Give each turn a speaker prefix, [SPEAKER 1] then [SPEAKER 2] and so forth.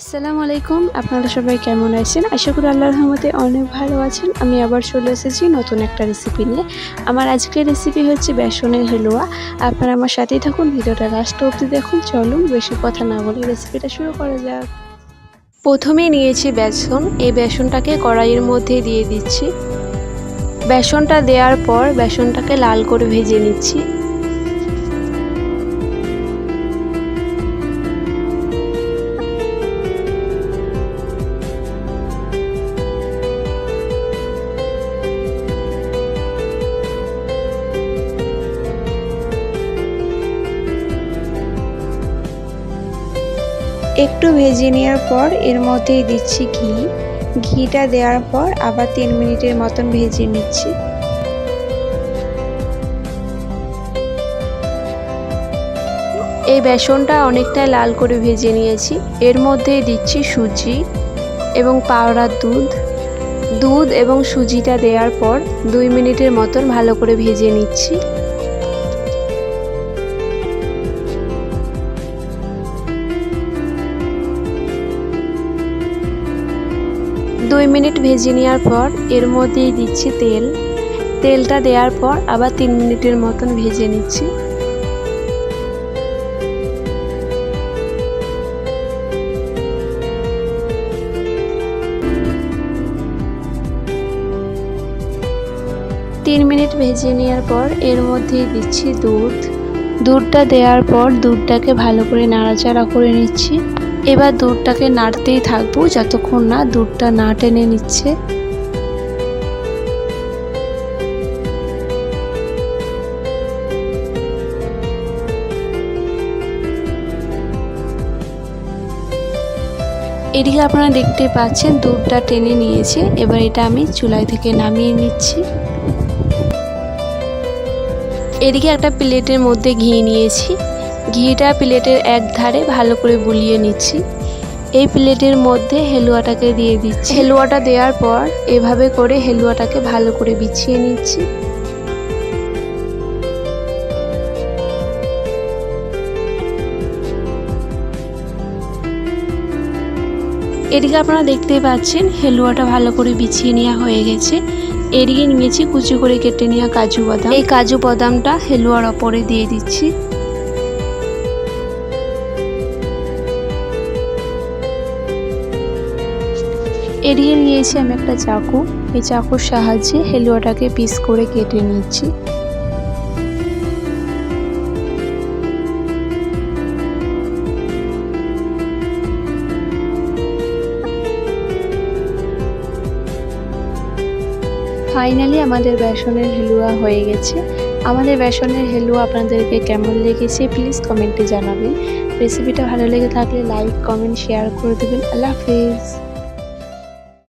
[SPEAKER 1] আসসালামু আলাইকুম, আপনারা সবাই কেমন আছেন? আশা করি আল্লাহর রহমতে অনেক ভালো আছেন। আমি আবার চলে এসেছি নতুন একটা রেসিপি নিয়ে। আমার আজকের রেসিপি হচ্ছে বেসনের হেলুয়া। আপনারা আমার সাথেই থাকুন, ভিডিওটা লাস্ট অবধি দেখুন। চলুন, বেশি কথা না বলে রেসিপিটা শুরু করা যাক। প্রথমে নিয়েছি বেসন। এই বেসনটাকে কড়াইয়ের মধ্যে দিয়ে দিচ্ছি। বেসনটা দেওয়ার পর বেসনটাকে লাল করে ভেজে নিচ্ছি। একটু ভেজে নেওয়ার পর এর মধ্যেই দিচ্ছি ঘি। ঘিটা দেওয়ার পর আবার তিন মিনিটের মতন ভেজে নিচ্ছি। এই বেসনটা অনেকটাই লাল করে ভেজে নিয়েছি। এর মধ্যে দিচ্ছি সুজি এবং পাউডার দুধ। দুধ এবং সুজিটা দেওয়ার পর দুই মিনিটের মতন ভালো করে ভেজে নিচ্ছি। দুই মিনিট ভেজে নেওয়ার পর এর মধ্যেই দিচ্ছি তেল। তেলটা দেওয়ার পর আবার তিন মিনিটের মতন ভেজে নিচ্ছি। তিন মিনিট ভেজে নেওয়ার পর এর মধ্যেই দিচ্ছি দুধ। দুধটা দেওয়ার পর দুধটাকে ভালো করে নাড়াচাড়া করে নিচ্ছি। এবার দুধটাকে নাড়তেই থাকব, যতক্ষণ না দুধটা না টেনে নিচ্ছে। এদিকে আপনারা দেখতে পাচ্ছেন, দুধটা টেনে নিয়েছে। এবার এটা আমি চুলাই থেকে নামিয়ে নিচ্ছি। এদিকে একটা প্লেটের মধ্যে ঘি নিয়েছি। ঘিটা প্লেটের এক ধারে ভালো করে বুলিয়ে নিচ্ছি। এই প্লেটের মধ্যে হেলুয়াটাকে দিয়ে দিচ্ছি। হেলুয়াটা দেওয়ার পর এভাবে করে হেলুয়াটাকে ভালো করে বিছিয়ে নিচ্ছি। এদিকে আপনারা দেখতেই পাচ্ছেন, হেলুয়াটা ভালো করে বিছিয়ে নেওয়া হয়ে গেছে। এদিকে নিয়েছি কুচি করে কেটে নেওয়া কাজু বাদাম। এই কাজু বাদামটা হেলুয়ার ওপরে দিয়ে দিচ্ছি। এড়িয়ে নিয়েছি আমি একটা চাকু। এই চাকুর সাহায্যে হেলুয়াটাকে পিস করে কেটে নিচ্ছি। ফাইনালি আমাদের বেসনের হেলুয়া হয়ে গেছে। আমাদের বেসনের হেলুয়া আপনাদেরকে কেমন লেগেছে প্লিজ কমেন্টে জানাবেন। রেসিপিটা ভালো লেগে থাকলে লাইক কমেন্ট শেয়ার করে দেবেন। আল্লাহ হাফিজ।